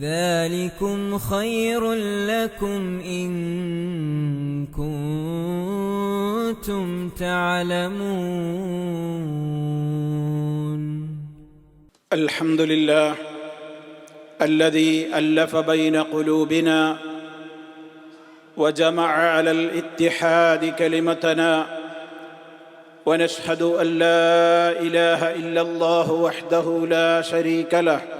ذلكم خير لكم إن كنتم تعلمون. الحمد لله الذي ألف بين قلوبنا وجمع على الاتحاد كلمتنا ونشهد أن لا إله إلا الله وحده لا شريك له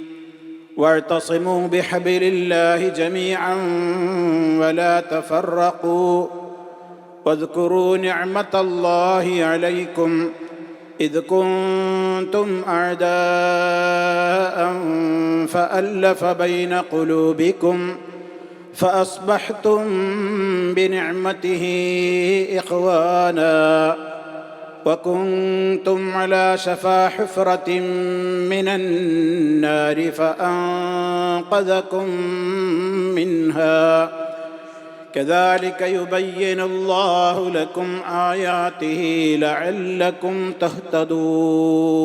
واعتصموا بحبل الله جميعا ولا تفرقوا. واذكروا نعمة الله عليكم إذ كنتم أعداء فألف بين قلوبكم فأصبحتم بنعمته إخوانا. وكنتم على شفا حفره من النار فانقذكم منها كذلك يبين الله لكم اياته لعلكم تهتدون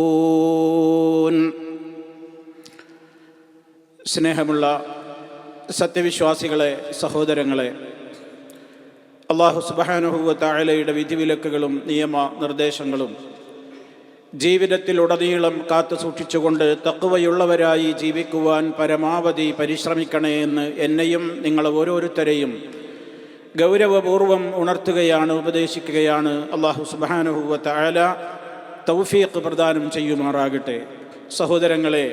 സ്നേഹമുള്ള സത്യവിശ്വാസികളെ സഹോദരങ്ങളെ അള്ളാഹു സുബാനുഹുവ താഴലയുടെ വിധിവിലക്കുകളും നിയമ നിർദ്ദേശങ്ങളും ജീവിതത്തിലുടനീളം കാത്തു സൂക്ഷിച്ചുകൊണ്ട് തക്കുവയുള്ളവരായി ജീവിക്കുവാൻ പരമാവധി പരിശ്രമിക്കണേ എന്ന് എന്നെയും നിങ്ങൾ ഓരോരുത്തരെയും ഗൗരവപൂർവം ഉണർത്തുകയാണ് ഉപദേശിക്കുകയാണ്. അള്ളാഹു സുബാനുഹുവ താഴല തൗഫീഖ് പ്രദാനം ചെയ്യുമാറാകട്ടെ. സഹോദരങ്ങളെ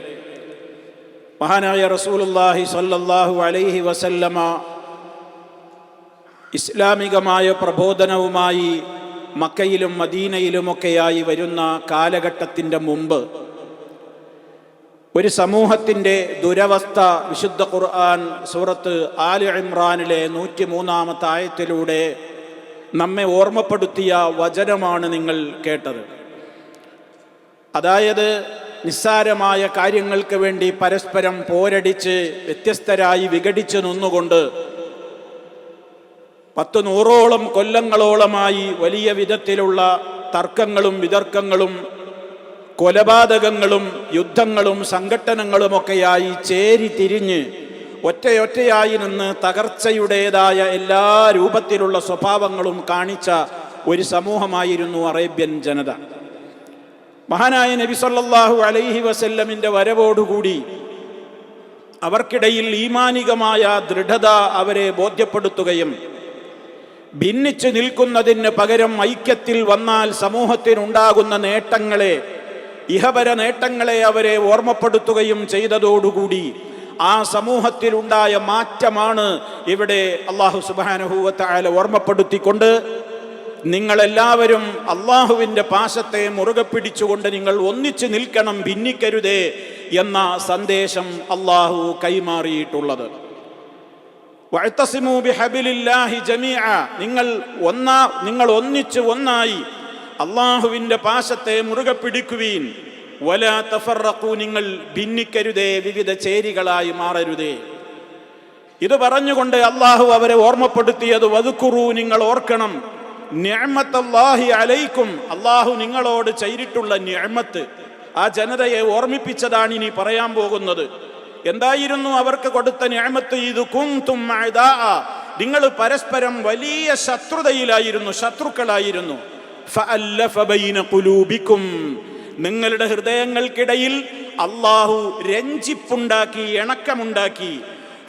മഹാനായ റസൂലുല്ലാഹി സല്ലല്ലാഹു അലൈഹി വസല്ലമ ഇസ്ലാമികമായ പ്രബോധനവുമായി മക്കയിലും മദീനയിലുമൊക്കെയായി വരുന്ന കാലഘട്ടത്തിന്റെ മുമ്പ് ഒരു സമൂഹത്തിന്റെ ദുരവസ്ഥ വിശുദ്ധ ഖുർആൻ സൂറത്ത് ആലി ഇമ്രാനിലെ നൂറ്റി മൂന്നാമത്തെ ആയത്തിലൂടെ നമ്മെ ഓർമ്മപ്പെടുത്തിയ വചനമാണ് നിങ്ങൾ കേട്ടത്. അതായത് നിസ്സാരമായ കാര്യങ്ങൾക്ക് വേണ്ടി പരസ്പരം പോരടിച്ച് വ്യത്യസ്തരായി വിഘടിച്ചു നിന്നുകൊണ്ട് പത്ത് നൂറോളം കൊല്ലങ്ങളോളമായി വലിയ വിധത്തിലുള്ള തർക്കങ്ങളും വിതർക്കങ്ങളും കൊലപാതകങ്ങളും യുദ്ധങ്ങളും സംഘട്ടനങ്ങളുമൊക്കെയായി ചേരി തിരിഞ്ഞ് ഒറ്റയൊറ്റയായി നിന്ന് തകർച്ചയുടേതായ എല്ലാ രൂപത്തിലുള്ള സ്വഭാവങ്ങളും കാണിച്ച ഒരു സമൂഹമായിരുന്നു അറേബ്യൻ ജനത. മഹാനായ നബി സല്ലാഹു അലൈഹി വസല്ലമിന്റെ വരവോടുകൂടി അവർക്കിടയിൽ ഈമാനികമായ ദൃഢത അവരെ ബോധ്യപ്പെടുത്തുകയും ഭിന്നിച്ചു നിൽക്കുന്നതിന് പകരം ഐക്യത്തിൽ വന്നാൽ സമൂഹത്തിനുണ്ടാകുന്ന നേട്ടങ്ങളെ ഇഹപര നേട്ടങ്ങളെ അവരെ ഓർമ്മപ്പെടുത്തുകയും ചെയ്തതോടുകൂടി ആ സമൂഹത്തിലുണ്ടായ മാറ്റമാണ് ഇവിടെ അള്ളാഹു സുബാനുഭൂവത്തായ ഓർമ്മപ്പെടുത്തിക്കൊണ്ട് നിങ്ങളെല്ലാവരും അള്ളാഹുവിന്റെ പാശത്തെ മുറുകെ പിടിച്ചുകൊണ്ട് നിങ്ങൾ ഒന്നിച്ചു നിൽക്കണം ഭിന്നിക്കരുതേ എന്ന സന്ദേശം അള്ളാഹു കൈമാറിയിട്ടുള്ളത്. നിങ്ങൾ ഒന്നാ നിങ്ങൾ ഒന്നിച്ച് ഒന്നായി അള്ളാഹുവിന്റെ പാശത്തെ മുറുകെ പിടിക്കുവീൻ. വല തഫറഖു നിങ്ങൾ ഭിന്നിക്കരുതേ വിവിധ ചേരികളായി മാറരുതേ. ഇത് പറഞ്ഞുകൊണ്ട് അള്ളാഹു അവരെ ഓർമ്മപ്പെടുത്തിയത് വതുക്കുറു നിങ്ങൾ ഓർക്കണം. ഞാമത്തല്ലാഹി അലൈക്കും. അള്ളാഹു നിങ്ങളോട് ചെയ്തിട്ടുള്ള നിഅമത്ത്. ആ ജനതയെ ഓർമ്മിപ്പിച്ചതാണ് ഇനി പറയാൻ പോകുന്നത്. എന്തായിരുന്നു അവർക്ക് കൊടുത്ത ഞാമത്ത്? ഇത് കുന്തും നിങ്ങൾ പരസ്പരം വലിയ ശത്രുതയിലായിരുന്നു ശത്രുക്കളായിരുന്നു. നിങ്ങളുടെ ഹൃദയങ്ങൾക്കിടയിൽ അള്ളാഹു രഞ്ജിപ്പുണ്ടാക്കി ഇണക്കമുണ്ടാക്കി.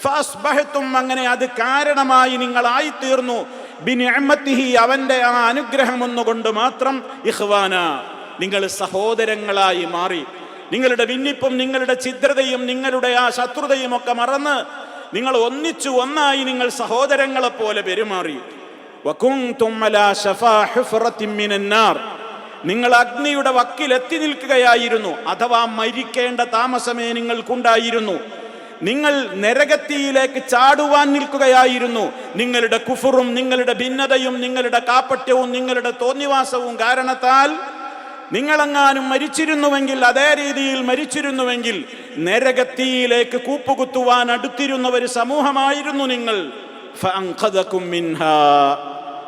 ഫാസ്ബഹത്തും അങ്ങനെ അത് കാരണമായി നിങ്ങളായിത്തീർന്നു. ബിനിഅമത്തിഹി അവന്റെ ആ അനുഗ്രഹം ഒന്നുകൊണ്ട് മാത്രം ഇഹ്വാന നിങ്ങൾ സഹോദരങ്ങളായി മാറി. നിങ്ങളുടെ ഭിന്നിപ്പും നിങ്ങളുടെ ഛിദ്രതയും നിങ്ങളുടെ ആ ശത്രുതയും ഒക്കെ മറന്ന് നിങ്ങൾ ഒന്നിച്ചു ഒന്നായി നിങ്ങൾ സഹോദരങ്ങളെ പോലെ പെരുമാറി. നിങ്ങൾ അഗ്നിയുടെ വക്കിലെത്തി നിൽക്കുകയായിരുന്നു അഥവാ മരിക്കേണ്ട താമസമേ നിങ്ങൾക്കുണ്ടായിരുന്നു നിങ്ങൾ നരകത്തിയിലേക്ക് ചാടുവാൻ നിൽക്കുകയായിരുന്നു നിങ്ങളുടെ കുഫറും നിങ്ങളുടെ ഭിന്നതയും നിങ്ങളുടെ കാപ്പറ്റവും നിങ്ങളുടെ തോന്നിവാസവും കാരണത്താൽ നിങ്ങളെങ്ങാനും മരിച്ചിരുന്നുവെങ്കിൽ അതേ രീതിയിൽ മരിച്ചിരുന്നുവെങ്കിൽ നരകത്തിയിലേക്ക് കൂപ്പുകുത്തുവാൻ അടുത്തിരുന്ന ഒരു സമൂഹമായിരുന്നു നിങ്ങൾ.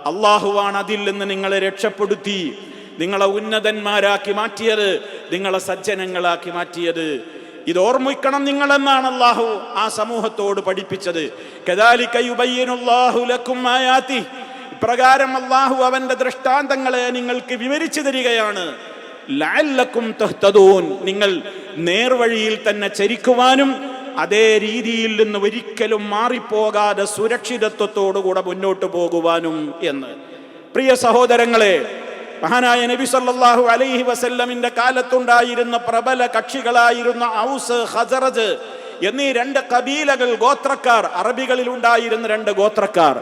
അള്ളാഹുവാണ് അതിൽ നിന്ന് നിങ്ങളെ രക്ഷപ്പെടുത്തി നിങ്ങളെ ഉന്നതന്മാരാക്കി മാറ്റിയത് നിങ്ങളെ സജ്ജനങ്ങളാക്കി മാറ്റിയത് ഇത് ഓർമ്മിക്കണം നിങ്ങളെന്നാണ് അള്ളാഹു ആ സമൂഹത്തോട് പഠിപ്പിച്ചത് കദാലിക യുബയ്യിനുല്ലാഹു ലക്കും ആയാതി. ഇപ്രകാരം അള്ളാഹു അവന്റെ ദൃഷ്ടാന്തങ്ങളെ നിങ്ങൾക്ക് വിവരിച്ചു തരികയാണ്. ലഅല്ലക്കും തഹ്തദൂൻ. നിങ്ങൾ നേർവഴിയിൽ തന്നെ ചരിക്കുവാനും അതേ രീതിയിൽ നിന്ന് ഒരിക്കലും മാറിപ്പോകാതെ സുരക്ഷിതത്വത്തോടുകൂടെ മുന്നോട്ട് പോകുവാനും എന്ന്. പ്രിയ സഹോദരങ്ങളെ മഹാനായ നബി സല്ലാഹു അലൈഹി വസല്ലമിന്റെ കാലത്തുണ്ടായിരുന്ന പ്രബല കക്ഷികളായിരുന്ന ഔസ് ഹസറജ് എന്നീ രണ്ട് കബീലകൾ ഗോത്രക്കാർ അറബികളിൽ ഉണ്ടായിരുന്ന രണ്ട് ഗോത്രക്കാർ.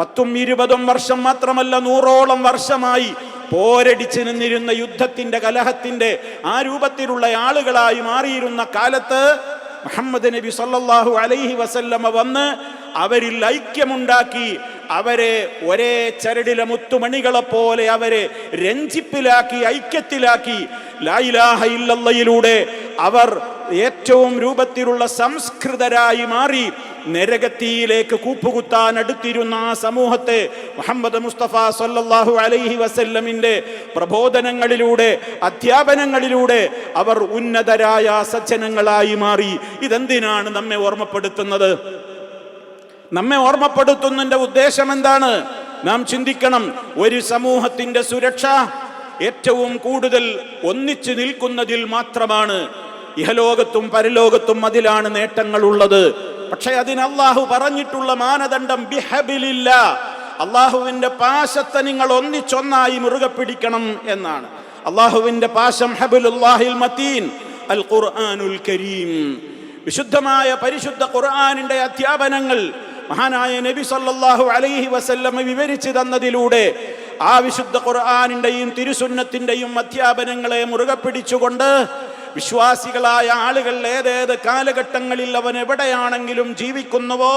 പത്തും ഇരുപതും വർഷം മാത്രമല്ല നൂറോളം വർഷമായി പോരടിച്ച് നിന്നിരുന്ന യുദ്ധത്തിന്റെ കലഹത്തിന്റെ ആ രൂപത്തിലുള്ള ആളുകളായി മാറിയിരുന്ന കാലത്ത് മുഹമ്മദ് നബി സല്ലാഹു അലൈഹി വസല്ലമ വന്ന് അവരിൽ ഐക്യമുണ്ടാക്കി അവരെ ഒരേ ചരടിലെ മുത്തുമണികളെ പോലെ അവരെ രഞ്ജിപ്പിലാക്കി ഐക്യത്തിലാക്കി. ലായിലാഹ ഇല്ലയിലൂടെ അവർ ഏറ്റവും രൂപത്തിലുള്ള സംസ്കൃതരായി മാറി നരകത്തിയിലേക്ക് കൂപ്പുകുത്താൻ അടുത്തിരുന്ന ആ സമൂഹത്തെ മുഹമ്മദ് മുസ്തഫ സല്ലാഹു അലൈഹി വസല്ലമിന്റെ പ്രബോധനങ്ങളിലൂടെ അധ്യാപനങ്ങളിലൂടെ അവർ ഉന്നതരായ സജ്ജനങ്ങളായി മാറി. ഇതെന്തിനാണ് നമ്മെ ഓർമ്മപ്പെടുത്തുന്നത്? നമ്മെ ഓർമ്മപ്പെടുത്തുന്നതിന്റെ ഉദ്ദേശം എന്താണ്? നാം ചിന്തിക്കണം. ഒരു സമൂഹത്തിന്റെ സുരക്ഷ ഏറ്റവും കൂടുതൽ ഒന്നിച്ചു നിൽക്കുന്നതിൽ മാത്രമാണ്. ഇഹലോകത്തും പരലോകത്തും അതിലാണ് നേട്ടങ്ങൾ ഉള്ളത് പക്ഷെ അതിന് അള്ളാഹു പറഞ്ഞിട്ടുള്ള മാനദണ്ഡം ബിഹബിലില്ല. അള്ളാഹുവിന്റെ പാശത്തെ നിങ്ങൾ ഒന്നിച്ചൊന്നായി മുറുകെ പിടിക്കണം എന്നാണ്. അള്ളാഹുവിന്റെ പാശം ഹബിലുല്ലാഹിൽ മത്തീൻ അൽ ഖുർആനുൽ കരീം. വിശുദ്ധമായ പരിശുദ്ധ ഖുർആാനിന്റെ അധ്യാപനങ്ങൾ മഹാനായ നബി സല്ലാഹു അലൈഹി വസല്ലമ വിവരിച്ചു തന്നതിലൂടെ ആ വിശുദ്ധ ഖുർആാനിന്റെയും തിരുസുന്നത്തിന്റെയും അധ്യാപനങ്ങളെ മുറുകെ പിടിച്ചുകൊണ്ട് വിശ്വാസികളായ ആളുകൾ ഏതേത് കാലഘട്ടങ്ങളിൽ അവൻ എവിടെയാണെങ്കിലും ജീവിക്കുന്നുവോ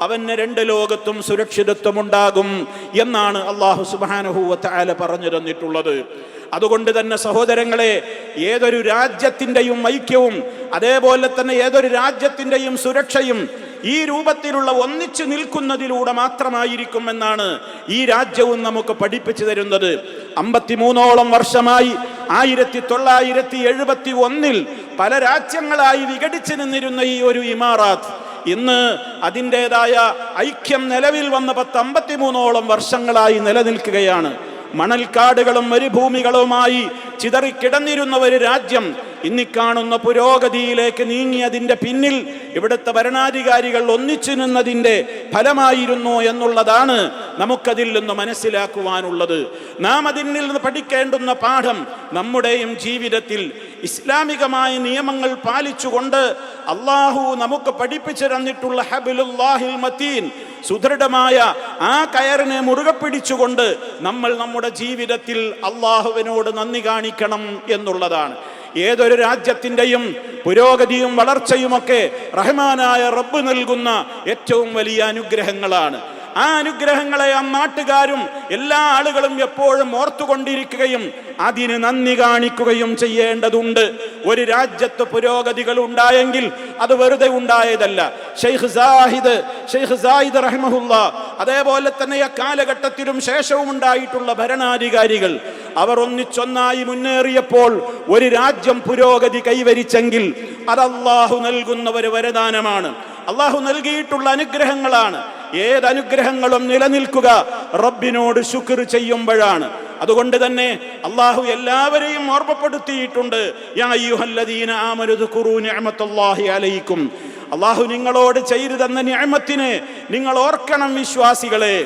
അവന് രണ്ട് ലോകത്തും സുരക്ഷിതത്വം ഉണ്ടാകും എന്നാണ് അള്ളാഹു സുബാനുഹൂവത്തായ പറഞ്ഞു തന്നിട്ടുള്ളത്. അതുകൊണ്ട് തന്നെ സഹോദരങ്ങളെ ഏതൊരു രാജ്യത്തിന്റെയും ഐക്യവും അതേപോലെ തന്നെ ഏതൊരു രാജ്യത്തിന്റെയും സുരക്ഷയും ഈ രൂപത്തിലുള്ള ഒന്നിച്ചു നിൽക്കുന്നതിലൂടെ മാത്രമായിരിക്കും എന്നാണ് ഈ രാജ്യവും നമുക്ക് പഠിപ്പിച്ചു തരുന്നത്. അമ്പത്തിമൂന്നോളം വർഷമായി ആയിരത്തി തൊള്ളായിരത്തി എഴുപത്തി ഒന്നിൽ പല രാജ്യങ്ങളായി വിഘടിച്ചു നിന്നിരുന്ന ഈ ഒരു ഇമാറാത്ത് ഇന്ന് അതിന്റെതായ ഐക്യം നിലവിൽ വന്ന പത്ത് അമ്പത്തിമൂന്നോളം വർഷങ്ങളായി നിലനിൽക്കുകയാണ്. മണൽക്കാടുകളും മരുഭൂമികളുമായി ചിതറിക്കിടന്നിരുന്ന ഒരു രാജ്യം ഇന്നി കാണുന്ന പുരോഗതിയിലേക്ക് നീങ്ങിയതിന്റെ പിന്നിൽ ഇവിടുത്തെ ഭരണാധികാരികൾ ഒന്നിച്ചു നിന്നതിന്റെ ഫലമായിരുന്നു എന്നുള്ളതാണ് നമുക്കതിൽ നിന്ന് മനസ്സിലാക്കുവാനുള്ളത്. നാം അതിൽ നിന്ന് പഠിക്കേണ്ടുന്ന പാഠം നമ്മുടെയും ജീവിതത്തിൽ ഇസ്ലാമികമായ നിയമങ്ങൾ പാലിച്ചുകൊണ്ട് അള്ളാഹു നമുക്ക് പഠിപ്പിച്ചു തന്നിട്ടുള്ള ഹബിലുല്ലാഹിൽ മത്തീൻ സുദൃഢമായ ആ കയറിനെ മുറുകെ പിടിച്ചുകൊണ്ട് നമ്മൾ നമ്മുടെ ജീവിതത്തിൽ അള്ളാഹുവിനോട് നന്ദി കാണിക്കണം എന്നുള്ളതാണ്. ഏതൊരു രാജ്യത്തിന്റെയും പുരോഗതിയും വളർച്ചയുമൊക്കെ റഹ്മാനായ റബ്ബ് നൽകുന്ന ഏറ്റവും വലിയ അനുഗ്രഹങ്ങളാണ്. ആ അനുഗ്രഹങ്ങളെ ആ നാട്ടുകാരും എല്ലാ ആളുകളും എപ്പോഴും ഓർത്തുകൊണ്ടിരിക്കുകയും അതിന് നന്ദി കാണിക്കുകയും ചെയ്യേണ്ടതുണ്ട്. ഒരു രാജ്യത്ത് പുരോഗതികൾ ഉണ്ടായെങ്കിൽ അത് വെറുതെ ഉണ്ടായതല്ല. ഷെയ്ഖ് സാഹിദ് ഷെയ്ഖ് സാഹിദ് റഹ്മഹുല്ല അതേപോലെ തന്നെ ആ കാലഘട്ടത്തിലും ശേഷവും ഉണ്ടായിട്ടുള്ള ഭരണാധികാരികൾ അവർ ഒന്നിച്ചൊന്നായി മുന്നേറിയപ്പോൾ ഒരു രാജ്യം പുരോഗതി കൈവരിച്ചെങ്കിൽ അത് നൽകുന്ന ഒരു വരദാനമാണ്. അള്ളാഹു നൽകിയിട്ടുള്ള അനുഗ്രഹങ്ങളാണ്. ഏത് അനുഗ്രഹങ്ങളും നിലനിൽക്കുക റബ്ബിനോട് ശുക്ർ ചെയ്യുമ്പോഴാണ്. അതുകൊണ്ട് തന്നെ അള്ളാഹു എല്ലാവരെയും ഓർമ്മപ്പെടുത്തിയിട്ടുണ്ട്. അള്ളാഹു നിങ്ങളോട് ചെയ്തു തന്ന നിഅമത്തിനെ നിങ്ങൾ ഓർക്കണം വിശ്വാസികളെ.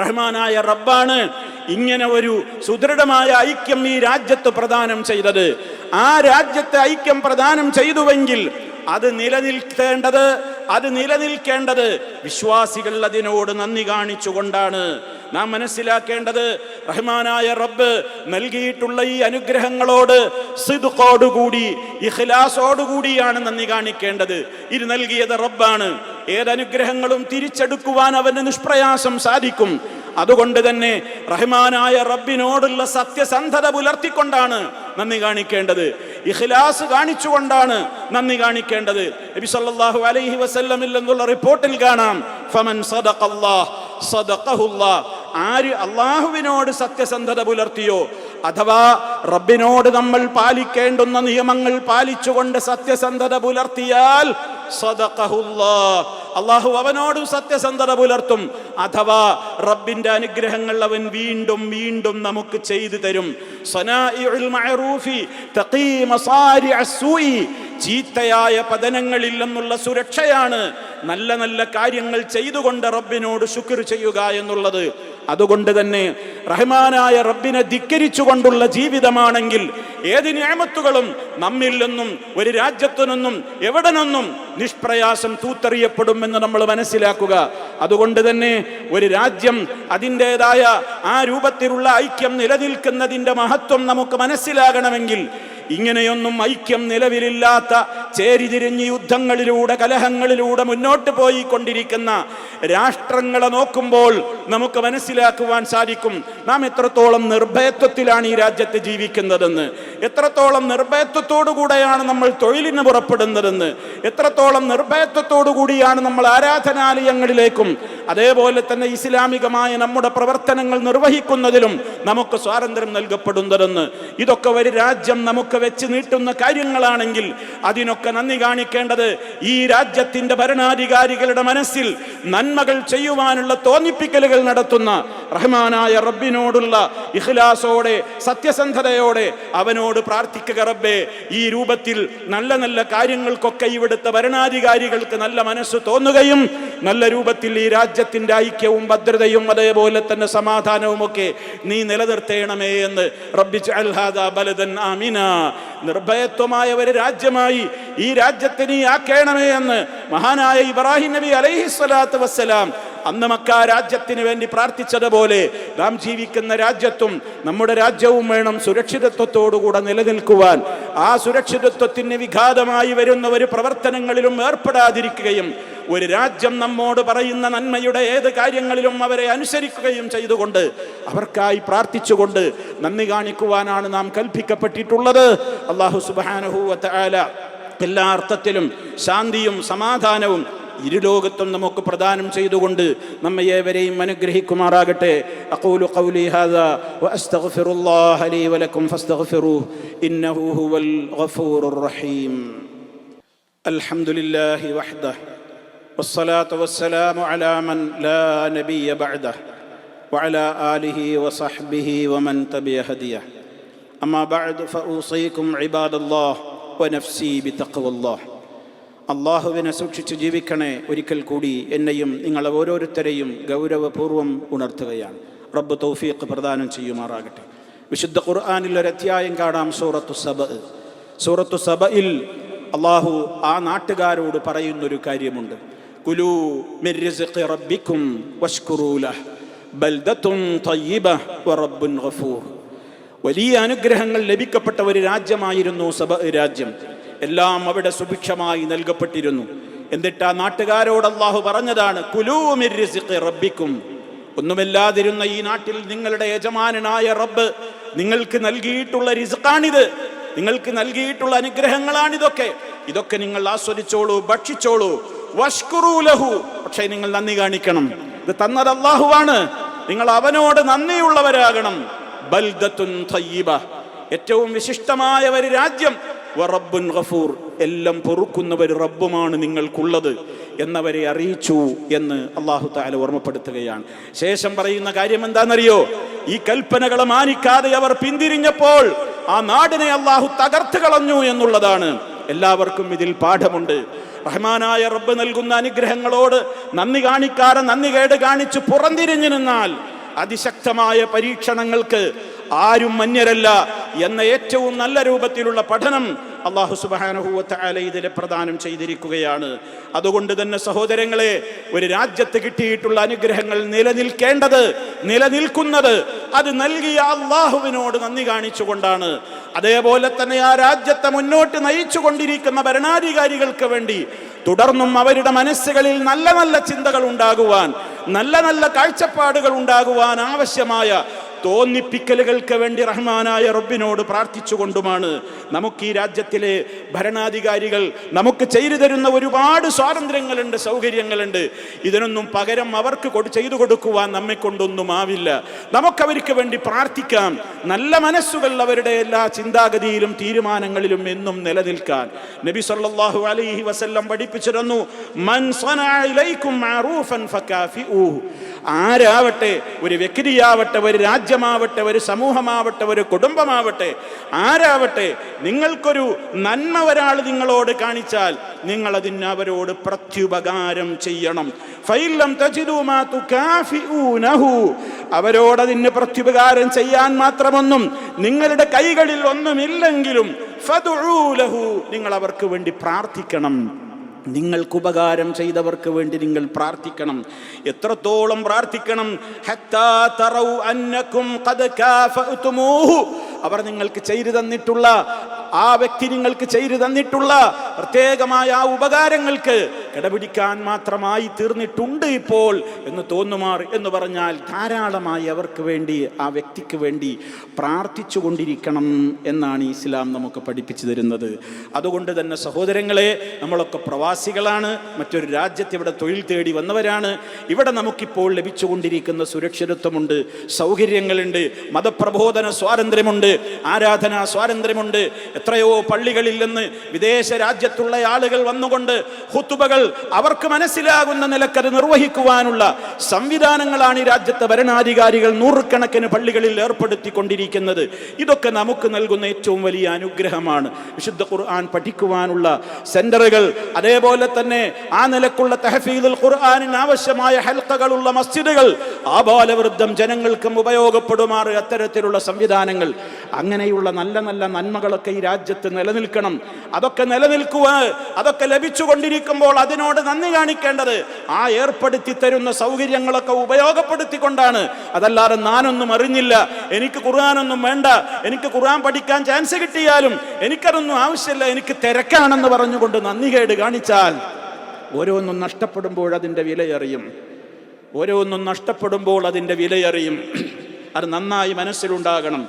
റഹ്മാനായ റബ്ബാണ് ഇങ്ങനെ ഒരു സുദൃഢമായ ഐക്യം ഈ രാജ്യത്ത് പ്രദാനം ചെയ്തത്. ആ രാജ്യത്തെ ഐക്യം പ്രദാനം ചെയ്തുവെങ്കിൽ അത് നിലനിൽക്കേണ്ടത് അത് നിലനിൽക്കേണ്ടത് വിശ്വാസികൾ അതിനോട് നന്ദി കാണിച്ചുകൊണ്ടാണ്. നാം മനസ്സിലാക്കേണ്ടത് റഹ്മാനായ റബ്ബ് നൽകിയിട്ടുള്ള ഈ അനുഗ്രഹങ്ങളോട് സിദ്ഖോടുകൂടി ഇഖ്ലാസോടുകൂടിയാണ് നന്ദി കാണിക്കേണ്ടത്. ഇത് നൽകിയത് റബ്ബാണ്. ഏതനുഗ്രഹങ്ങളും തിരിച്ചെടുക്കുവാൻ അവന് നിഷ്പ്രയാസം സാധിക്കും. അതുകൊണ്ട് തന്നെ റഹ്മാനായ റബ്ബിനോടുള്ള സത്യസന്ധത പുലർത്തിക്കൊണ്ടാണ് നന്ദി കാണിക്കേണ്ടത്. ഇഖ്ലാസ് കാണിച്ചുകൊണ്ടാണ് നന്ദി കാണിക്കേണ്ടത്. നബി സല്ലല്ലാഹു അലൈഹി വസല്ലമിൽ റിപ്പോർട്ടിൽ കാണാം. ഫമൻ സദഖല്ലാഹ് സദഖഹുല്ലാഹ് ആര് അള്ളാഹുവിനോട് സത്യസന്ധത പുലർത്തിയോ? അഥവാ റബ്ബിനോട് നമ്മൾ പാലിക്കേണ്ടുന്ന നിയമങ്ങൾ പാലിച്ചുകൊണ്ട് സത്യസന്ധത പുലർത്തിയാൽ അള്ളാഹു അവനോടും സത്യസന്ധത പുലർത്തും. അഥവാ റബ്ബിന്റെ അനുഗ്രഹങ്ങൾ അവൻ വീണ്ടും വീണ്ടും നമുക്ക് ചെയ്തു തരും. ചീത്തയായ പതനങ്ങളിൽ നിന്നുള്ള സുരക്ഷയാണ് നല്ല നല്ല കാര്യങ്ങൾ ചെയ്തുകൊണ്ട് റബ്ബിനോട് ശുക്ർ ചെയ്യുക എന്നുള്ളത്. അതുകൊണ്ട് തന്നെ റഹ്മാനായ റബ്ബിനെ ധിക്കരിച്ചുകൊണ്ടുള്ള ജീവിതമാണെങ്കിൽ ഏത് ഞാമത്തുകളും നമ്മിൽ നിന്നും ഒരു രാജ്യത്തു നിന്നും എവിടെ നിന്നും നിഷ്പ്രയാസം തൂത്തെറിയപ്പെടുമെന്ന് നമ്മൾ മനസ്സിലാക്കുക. അതുകൊണ്ട് തന്നെ ഒരു രാജ്യം അതിന്റെതായ ആ രൂപത്തിലുള്ള ഐക്യം നിലനിൽക്കുന്നതിന്റെ മഹത്വം നമുക്ക് മനസ്സിലാകണമെങ്കിൽ ഇങ്ങനെയൊന്നും ഐക്യം നിലവിലില്ലാത്ത ചേരിതിരിഞ്ഞ് യുദ്ധങ്ങളിലൂടെ കലഹങ്ങളിലൂടെ മുന്നോട്ട് പോയി കൊണ്ടിരിക്കുന്ന രാഷ്ട്രങ്ങളെ നോക്കുമ്പോൾ നമുക്ക് മനസ്സിലാക്കുവാൻ സാധിക്കും. നാം എത്രത്തോളം നിർഭയത്വത്തിലാണ് ഈ രാജ്യത്ത് ജീവിക്കുന്നതെന്ന്. എത്രത്തോളം നിർഭയത്വത്തോടു കൂടെയാണ് നമ്മൾ തൊഴിലിന് പുറപ്പെടുന്നതെന്ന് എത്രത്തോളം നിർഭയത്വത്തോടു കൂടിയാണ് നമ്മൾ ആരാധനാലയങ്ങളിലേക്കും അതേപോലെ തന്നെ ഇസ്ലാമികമായ നമ്മുടെ പ്രവർത്തനങ്ങൾ നിർവഹിക്കുന്നതിലും നമുക്ക് സ്വാതന്ത്ര്യം നൽകപ്പെടുന്നതെന്ന്. ഇതൊക്കെ ഒരു രാജ്യം നമുക്ക് വെച്ച് നീട്ടുന്ന കാര്യങ്ങളാണെങ്കിൽ അതിനൊക്കെ നന്ദി കാണിക്കേണ്ടത് ഈ രാജ്യത്തിന്റെ ഭരണാധികാരികളുടെ മനസ്സിൽ നന്മകൾ ചെയ്യുവാനുള്ള തോന്നിപ്പിക്കലുകൾ നടത്തുന്ന റഹ്മാനായ റബ്ബിനോടുള്ള ഇഖ്ലാസോടെ സത്യസന്ധതയോടെ അവനോട് പ്രാർത്ഥിക്കുക റബ്ബേ. ഈ രൂപത്തിൽ നല്ല നല്ല കാര്യങ്ങൾക്കൊക്കെ ഇവിടുത്തെ ഭരണാധികാരികൾക്ക് നല്ല മനസ്സ് തോന്നുകയും നല്ല രൂപത്തിൽ ഈ രാജ്യത്തിന്റെ ഐക്യവും ഭദ്രതയും അതേപോലെ തന്നെ സമാധാനവും ഒക്കെ നീ നിലനിർത്തേണമേ എന്ന് റബ്ബി ജഅൽ ഹാദാ ബലദൻ ആമിന. നിർഭയത്വമായ ഒരു രാജ്യമായി ഈ രാജ്യത്തെ നീ ആക്കേണമേ എന്ന് മഹാനായ ഇബ്രാഹിം നബി അലൈഹി സ്വലാത്തു വസ്സലാം അന്ന് മക്ക രാജ്യത്തിന് വേണ്ടി പ്രാർത്ഥിച്ചതുപോലെ നാം ജീവിക്കുന്ന രാജ്യത്തും നമ്മുടെ രാജ്യവും വേണം സുരക്ഷിതത്വത്തോടുകൂടെ നിലനിൽക്കുവാൻ. ആ സുരക്ഷിതത്വത്തിന് വിഘാതമായി വരുന്ന ഒരു പ്രവർത്തനങ്ങളിലും ഏർപ്പെടാതിരിക്കുകയും ഒരു രാജ്യം നമ്മോട് പറയുന്ന നന്മയുടെ ഏത് കാര്യങ്ങളിലും അവരെ അനുസരിക്കുകയും ചെയ്തുകൊണ്ട് അവർക്കായി പ്രാർത്ഥിച്ചുകൊണ്ട് നന്ദി കാണിക്കുവാനാണ് നാം കൽപ്പിക്കപ്പെട്ടിട്ടുള്ളത്. അള്ളാഹു സുബാനഹൂവത്ത ആല എല്ലാ അർത്ഥത്തിലും ശാന്തിയും സമാധാനവും ഇരുലോകത്തും നമുക്ക് പ്രദാനം ചെയ്തുകൊണ്ട് നമ്മെ ഏവരെയും അനുഗ്രഹിക്കുമാറാകട്ടെ. അഖൂലു ഖൗലി ഹാദാ വഅസ്തഗ്ഫിറുല്ലാഹ ലീ വലക്കും ഫസ്തഗ്ഫിറൂഹു ഇന്നഹു ഹുവൽ ഗഫൂറുർ റഹീം. അൽഹംദുലില്ലാഹി വഹ്ദഹു. والصلاة والسلام على من لا نبي بعده وعلى آله وصحبه ومن تبع هديه أما بعد فأوصيكم عباد الله ونفسي بتقوى الله അള്ളാഹുവിനെ സൂക്ഷിച്ച് ജീവിക്കണേ ഒരിക്കൽ കൂടി എന്നെയും നിങ്ങളെ ഓരോരുത്തരെയും ഗൗരവപൂർവ്വം ഉണർത്തുകയാണ് റബ്ബ് തൗഫീഖ് പ്രദാനം ചെയ്യുമാറാകട്ടെ വിശുദ്ധ ഖുർആാനിൽ ഒരു അധ്യായം കാണാം സൂറത്തു സബ സൂറത്തു സബയിൽ അള്ളാഹു ആ നാട്ടുകാരോട് പറയുന്നൊരു കാര്യമുണ്ട് കുലു റബ്ബിക്കും വഷ്കുറൂ ലഹ് ബൽദത്തുൻ തയ്യിബ വറബ്ബുൻ ഗഫൂർ വലിയ അനുഗ്രഹങ്ങൾ ലഭിക്കപ്പെട്ട ഒരു രാജ്യമായിരുന്നു സബ രാജ്യം. എല്ലാം അവിടെ സുഭിക്ഷമായി നൽകപ്പെട്ടിരുന്നു. എന്നിട്ട് ആ നാട്ടുകാരോട് അള്ളാഹു പറഞ്ഞതാണ് റബ്ബിക്കും. ഒന്നുമില്ലാതിരുന്ന ഈ നാട്ടിൽ നിങ്ങളുടെ യജമാനായ റബ്ബ് നിങ്ങൾക്ക് നൽകിയിട്ടുള്ള റിസ്ഖാണിത് നിങ്ങൾക്ക് നൽകിയിട്ടുള്ള അനുഗ്രഹങ്ങളാണിതൊക്കെ. ഇതൊക്കെ നിങ്ങൾ ആസ്വദിച്ചോളൂ ഭക്ഷിച്ചോളൂ. വഷ്കുറൂ ലഹു. പക്ഷേ നിങ്ങൾ നന്ദി കാണിക്കണം. ഇത് തന്നത് അള്ളാഹുവാണ് നിങ്ങൾ അവനോട് നന്ദിയുള്ളവരാകണം. ബൽദത്തുൻ ഏറ്റവും വിശിഷ്ടമായ ഒരു രാജ്യം. വറബ്ബുൻ ഗഫൂർ. എല്ലാം പൊറുക്കുന്ന ഒരു റബ്ബുമാണ് നിങ്ങൾക്കുള്ളത് എന്നവരെ അറിയിച്ചു എന്ന് അള്ളാഹു താല ഓർമ്മപ്പെടുത്തുകയാണ്. ശേഷം പറയുന്ന കാര്യം എന്താണെന്നറിയോ? ഈ കൽപ്പനകളെ മാനിക്കാതെ അവർ പിന്തിരിഞ്ഞപ്പോൾ ആ നാടിനെ അള്ളാഹു തകർത്ത് കളഞ്ഞു എന്നുള്ളതാണ്. എല്ലാവർക്കും ഇതിൽ പാഠമുണ്ട്. റഹ്മാനായ റബ്ബ് നൽകുന്ന അനുഗ്രഹങ്ങളോട് നന്ദി കാണിക്കാതെ നന്ദി കേട് കാണിച്ച് പുറംതിരിഞ്ഞു നിന്നാൽ അതിശക്തമായ പരീക്ഷണങ്ങൾക്ക് ആരും മന്യരല്ല എന്ന ഏറ്റവും നല്ല രൂപത്തിലുള്ള പഠനം അള്ളാഹു സുബാനഹൂവത്ത് ഇതിൽ പ്രദാനം ചെയ്തിരിക്കുകയാണ്. അതുകൊണ്ട് തന്നെ സഹോദരങ്ങളെ ഒരു രാജ്യത്ത് കിട്ടിയിട്ടുള്ള അനുഗ്രഹങ്ങൾ നിലനിൽക്കേണ്ടത് നിലനിൽക്കുന്നത് അത് നൽകിയ അള്ളാഹുവിനോട് നന്ദി കാണിച്ചുകൊണ്ടാണ്. അതേപോലെ തന്നെ ആ രാജ്യത്തെ മുന്നോട്ട് നയിച്ചു കൊണ്ടിരിക്കുന്ന ഭരണാധികാരികൾക്ക് വേണ്ടി തുടർന്നും അവരുടെ മനസ്സുകളിൽ നല്ല നല്ല ചിന്തകൾ ഉണ്ടാകുവാൻ നല്ല നല്ല കാഴ്ചപ്പാടുകൾ ഉണ്ടാകുവാൻ ആവശ്യമായ തോന്നിപ്പിക്കലുകൾക്ക് വേണ്ടി റഹ്മാനായ റബ്ബിനോട് പ്രാർത്ഥിച്ചുകൊണ്ടുമാണ് നമുക്ക് ഈ രാജ്യത്തിലെ ഭരണാധികാരികൾ നമുക്ക് ചെയ്തു തരുന്ന ഒരുപാട് സ്വാതന്ത്ര്യങ്ങളുണ്ട് സൗകര്യങ്ങളുണ്ട്. ഇതിനൊന്നും പകരം അവർക്ക് ചെയ്തു കൊടുക്കുവാൻ നമ്മെ കൊണ്ടൊന്നും ആവില്ല. നമുക്കവർക്ക് വേണ്ടി പ്രാർത്ഥിക്കാം. നല്ല മനസ്സുകൾ അവരുടെ എല്ലാ ചിന്താഗതിയിലും തീരുമാനങ്ങളിലും എന്നും നിലനിൽക്കാൻ. നബി സല്ലാഹു അലൈഹി വസല്ലം പഠിപ്പിച്ചിരുന്നു മൻ ആരാവട്ടെ ഒരു വ്യക്തിയാവട്ടെ ഒരു രാജ്യമാവട്ടെ ഒരു സമൂഹമാവട്ടെ ഒരു കുടുംബമാവട്ടെ ആരാവട്ടെ നിങ്ങൾക്കൊരു നന്മ ഒരാൾ നിങ്ങളോട് കാണിച്ചാൽ നിങ്ങൾ അതിന് അവരോട് പ്രത്യുപകാരം ചെയ്യണം. അവരോടതിന് പ്രത്യുപകാരം ചെയ്യാൻ മാത്രമൊന്നും നിങ്ങളുടെ കൈകളിൽ ഒന്നുമില്ലെങ്കിലും നിങ്ങൾ അവർക്ക് വേണ്ടി പ്രാർത്ഥിക്കണം. നിങ്ങൾക്ക് ഉപകാരം ചെയ്തവർക്ക് വേണ്ടി നിങ്ങൾ പ്രാർത്ഥിക്കണം. എത്രത്തോളം പ്രാർത്ഥിക്കണം. അവർ നിങ്ങൾക്ക് ചെയ്തു തന്നിട്ടുള്ള ആ വ്യക്തി നിങ്ങൾക്ക് ചെയ്തു തന്നിട്ടുള്ള പ്രത്യേകമായ ആ ഉപകാരങ്ങൾക്ക് കിടപിടിക്കാൻ മാത്രമായി തീർന്നിട്ടുണ്ട് ഇപ്പോൾ എന്ന് തോന്നുമാർ എന്ന് പറഞ്ഞാൽ ധാരാളമായി അവർക്ക് വേണ്ടി ആ വ്യക്തിക്ക് വേണ്ടി പ്രാർത്ഥിച്ചു കൊണ്ടിരിക്കണം എന്നാണ് ഇസ്ലാം നമുക്ക് പഠിപ്പിച്ചു തരുന്നത്. അതുകൊണ്ട് തന്നെ സഹോദരങ്ങളെ നമ്മളൊക്കെ പ്രവാസികളാണ് മറ്റൊരു രാജ്യത്ത് ഇവിടെ തൊഴിൽ തേടി വന്നവരാണ്. ഇവിടെ നമുക്കിപ്പോൾ ലഭിച്ചുകൊണ്ടിരിക്കുന്ന സുരക്ഷിതത്വമുണ്ട് സൗകര്യങ്ങളുണ്ട് മതപ്രബോധന സ്വാതന്ത്ര്യമുണ്ട് ആരാധനാ സ്വാതന്ത്ര്യമുണ്ട്. എത്രയോ പള്ളികളിൽ നിന്ന് വിദേശ രാജ്യത്തുള്ള ആളുകൾ വന്നുകൊണ്ട് ഹുത്തുബകൾ അവർക്ക് മനസ്സിലാകുന്ന നിലക്കത് നിർവഹിക്കുവാനുള്ള സംവിധാനങ്ങളാണ് ഈ രാജ്യത്തെ ഭരണാധികാരികൾ നൂറുകണക്കിന് പള്ളികളിൽ ഏർപ്പെടുത്തിക്കൊണ്ടിരിക്കുന്നത്. ഇതൊക്കെ നമുക്ക് നൽകുന്ന ഏറ്റവും വലിയ അനുഗ്രഹമാണ്. വിശുദ്ധ ഖുർആൻ പഠിക്കുവാനുള്ള സെന്ററുകൾ അതേപോലെ തന്നെ ആ നിലക്കുള്ള തഹഫീദുൽ ഖുർആാനിന് ആവശ്യമായ ഹൽക്കകളുള്ള മസ്ജിദുകൾ ആബോലവൃദ്ധം ജനങ്ങൾക്കും ഉപയോഗപ്പെടുമാറ് അത്തരത്തിലുള്ള സംവിധാനങ്ങൾ. അങ്ങനെയുള്ള നല്ല നല്ല നന്മകളൊക്കെ ഈ രാജ്യത്ത് നിലനിൽക്കണം. അതൊക്കെ നിലനിൽക്കുക അതൊക്കെ ലഭിച്ചുകൊണ്ടിരിക്കുമ്പോൾ അതിനോട് നന്ദി കാണിക്കേണ്ടത് ആ ഏർപ്പെടുത്തി തരുന്ന സൗകര്യങ്ങളൊക്കെ ഉപയോഗപ്പെടുത്തിക്കൊണ്ടാണ്. അതല്ലാതെ ഞാനൊന്നും അറിഞ്ഞില്ല. എനിക്ക് ഖുർആാനൊന്നും വേണ്ട. എനിക്ക് ഖുർആൻ പഠിക്കാൻ ചാൻസ് കിട്ടിയാലും എനിക്കതൊന്നും ആവശ്യമില്ല. എനിക്ക് തിരക്കാണെന്ന് പറഞ്ഞുകൊണ്ട് നന്ദി കേട് കാണിച്ചാൽ ഓരോന്നും നഷ്ടപ്പെടുമ്പോൾ അതിന്റെ വിലയറിയും. ഓരോന്നും നഷ്ടപ്പെടുമ്പോൾ അതിന്റെ വിലയറിയും. അത് നന്നായി മനസ്സിലുണ്ടാകണം.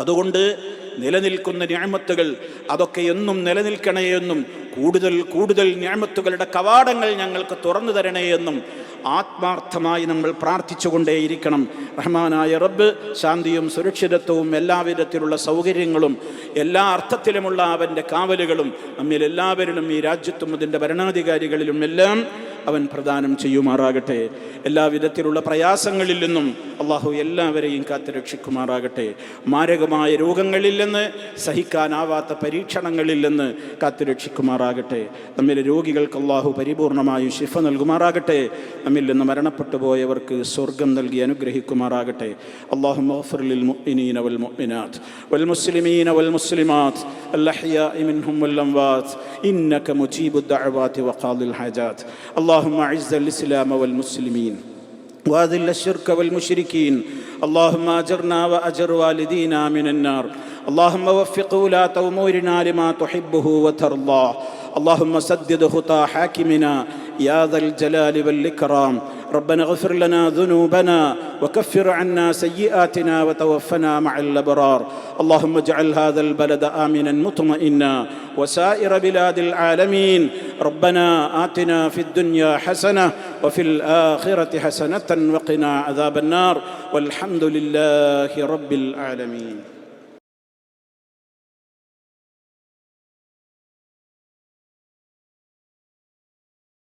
അതുകൊണ്ട് നിലനിൽക്കുന്ന ഞാമത്തുകൾ അതൊക്കെ എന്നും നിലനിൽക്കണേ എന്നും കൂടുതൽ കൂടുതൽ ഞാമത്തുകളുടെ കവാടങ്ങൾ ഞങ്ങൾക്ക് തുറന്നു തരണേ എന്നും ആത്മാർത്ഥമായി നമ്മൾ പ്രാർത്ഥിച്ചുകൊണ്ടേയിരിക്കണം. റഹ്മാനായ റബ്ബ് ശാന്തിയും സുരക്ഷിതത്വവും എല്ലാവിധത്തിലുള്ള സൗകര്യങ്ങളും എല്ലാ അർത്ഥത്തിലുമുള്ള അവന്റെ കാവലുകളും നമ്മിൽ എല്ലാവരിലും ഈ രാജ്യത്തും അതിന്റെ ഭരണാധികാരികളിലും എല്ലാം അവൻ പ്രദാനം ചെയ്യുമാറാകട്ടെ. എല്ലാവിധത്തിലുള്ള പ്രയാസങ്ങളിൽ നിന്നും അള്ളാഹു എല്ലാവരെയും കാത്തു രക്ഷിക്കുമാറാകട്ടെ മാരകമായ രോഗങ്ങളിൽ നിന്ന് സഹിക്കാനാവാത്ത പരീക്ഷണങ്ങളിൽ നിന്ന് കാത്തു രക്ഷിക്കുമാറാകട്ടെ നമ്മിലെ രോഗികൾക്ക് അള്ളാഹു പരിപൂർണമായും ശിഫ നൽകുമാറാകട്ടെ നമ്മിൽ നിന്ന് മരണപ്പെട്ടു പോയവർക്ക് സ്വർഗം നൽകി അനുഗ്രഹിക്കുമാറാകട്ടെ അള്ളാഹു للمؤمنين والمؤمنات والمسلمين والمسلمات الأحياء منهم والأموات إنك مجيب الدعوات وقاضي الحاجات اللهم أعز الإسلام والمسلمين وأذل الشرك والمشركين. اللهم أجرنا وأجر والدينا من النار. اللهم وفق ولاة أمورنا لما تحبه وترضاه. اللهم سدد خطى حاكمنا. يا ذا الجلال والإكرام. ربنا اغفر لنا ذنوبنا وكفر عنا سيئاتنا وتوفنا مع الأبرار. اللهم اجعل هذا البلد آمنا مطمئنا وسائر بلاد العالمين. ربنا آتنا في الدنيا حسنة وفي الآخرة حسنة وقنا عذاب النار. والحمد لله رب العالمين.